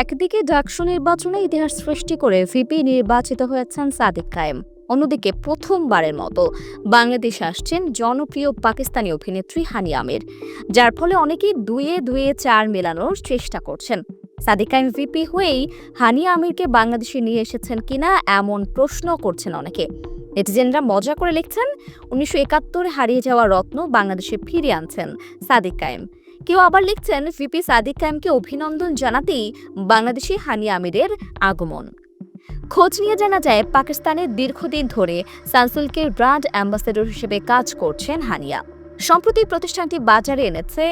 একদিকে ডাকসু নির্বাচনে ইতিহাস সৃষ্টি করে ভিপি নির্বাচিত হয়েছেন সাদিক কায়েম। অন্যদিকে প্রথমবারের মতো বাংলাদেশে আসছেন জনপ্রিয় পাকিস্তানি অভিনেত্রী হানি আমির, যার ফলে অনেকেই দুয়ে দুয়ে চার মেলানোর চেষ্টা করছেন। সাদিক ভিপি হয়েই হানি আমিরকে বাংলাদেশে নিয়ে এসেছেন কিনা এমন প্রশ্ন করছেন অনেকে। নেটিজেনরা মজা করে লিখছেন, উনিশশো একাত্তরে হারিয়ে যাওয়া রত্ন বাংলাদেশে ফিরিয়ে আনছেন সাদিক কায়েম। কেউ আবার লিখছেন, ভিপি সাদিক কায়েমকে অভিনন্দন জানাতেই বাংলাদেশি হানি আমিরের আগমন। খোঁজ নিয়ে জানা যায় পাকিস্তানের দীর্ঘদিন ধরে সানসিল্কের ব্র্যান্ড অ্যাম্বাসেডর হিসেবে কাজ করছেন হানিয়া। সম্প্রতি প্রতিষ্ঠানটি বাজারে এনেছে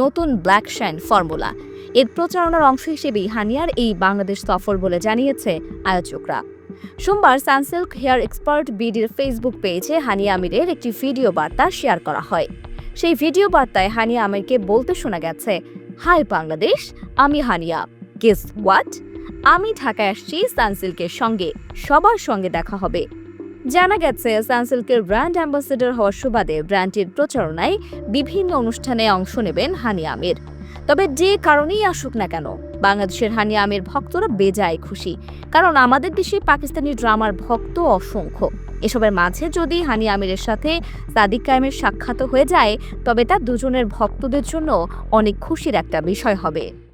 নতুন ব্ল্যাক শাইন ফর্মুলা। এর প্রচারণার অংশ হিসেবেই হানিয়ার এই বাংলাদেশ সফর বলে জানিয়েছে আয়োজকরা। সোমবার সানসিল্ক হেয়ার এক্সপার্ট বিডির ফেসবুক পেজে হানিয়া আমিরের একটি ভিডিও বার্তা শেয়ার করা হয়। সেই ভিডিও বার্তায় হানিয়া আমিরকে বলতে শোনা গেছে, হাই বাংলাদেশ, আমি হানিয়া। গেস হোয়াট আমি ঢাকায় আসছি সানসিল্কের সঙ্গে, সবার সঙ্গে দেখা হবে। জানা গেছে, সানসিল্কের ব্র্যান্ড অ্যাম্বাসেডর হওয়ার সুবাদে ব্র্যান্ডটির প্রচারণায় বিভিন্ন অনুষ্ঠানে অংশ নেবেন হানি আমির। তবে যে কারণেই আসুক না কেন, বাংলাদেশের হানি আমির ভক্তরা বেজায় খুশি, কারণ আমাদের দেশে পাকিস্তানি ড্রামার ভক্ত অসংখ্য। এসবের মাঝে যদি হানি আমিরের সাথে সাদিক কায়েমের সাক্ষাৎ হয়ে যায়, তবে তা দুজনের ভক্তদের জন্য অনেক খুশির একটা বিষয় হবে।